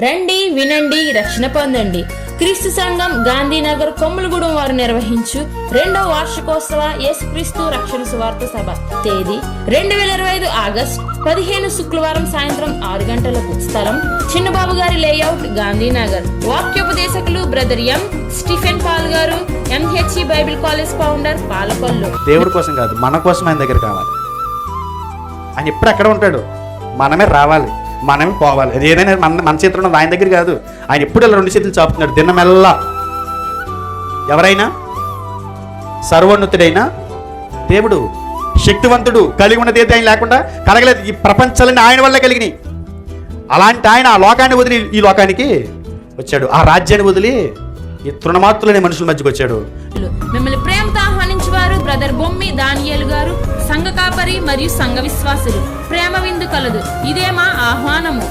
రండి వినండి రక్షణ పొందండి. క్రీస్తు సంఘం గాంధీనగర్ కొమ్మలగూడెం వారు నిర్వహించు రెండవ వార్షికోత్సవ యేసుక్రీస్తు రక్షణ సువార్త సభ. తేదీ రెండు వేల ఇరవై ఐదు ఆగస్ట్ పదిహేను శుక్రవారం సాయంత్రం ఆరు గంటలకు. స్థలం చిన్నబాబు గారి లేఅవుట్ గాంధీనగర్. వాక్యోపదేశకులు బ్రదర్ ఎం. స్టీఫెన్ పాల్ గారు MHE Bible college founder Palakollu. దేవుడి కోసం కాదు మన కోసం ఆయన దగ్గర కావాలి. ఆయన ఎప్పుడు అక్కడ ఉంటాడు? మనమే రావాలి. మనమే పోవాలి. అది ఏదైనా మన మన చేతిలో ఉన్నది ఆయన దగ్గర కాదు. ఆయన ఎప్పుడు ఇలా రెండు చేతులు చాపుతున్నాడు. దినమెల్లా. ఎవరైనా? సర్వోన్నతుడైన? దేవుడు శక్తివంతుడు కలిగి ఉన్నది అయితే ఆయన లేకుండా కలగలేదు. ఈ ప్రపంచాలన్నీ ఆయన వల్ల కలిగినాయి. అలాంటి ఆయన ఆ లోకాన్ని వదిలి ఈ లోకానికి వచ్చాడు. ఆ రాజ్యాన్ని వదిలి ఈ తృణమాత్రులనే మనుషుల మధ్యకి వచ్చాడు. మిమ్మల్ని ప్రేమతో బ్రదర్ బొమ్మి దానియేలు గారు సంఘ కాపరి మరియు సంఘ విశ్వాసులు. ప్రేమ విందు కలదు. ఇదే మా ఆహ్వానము.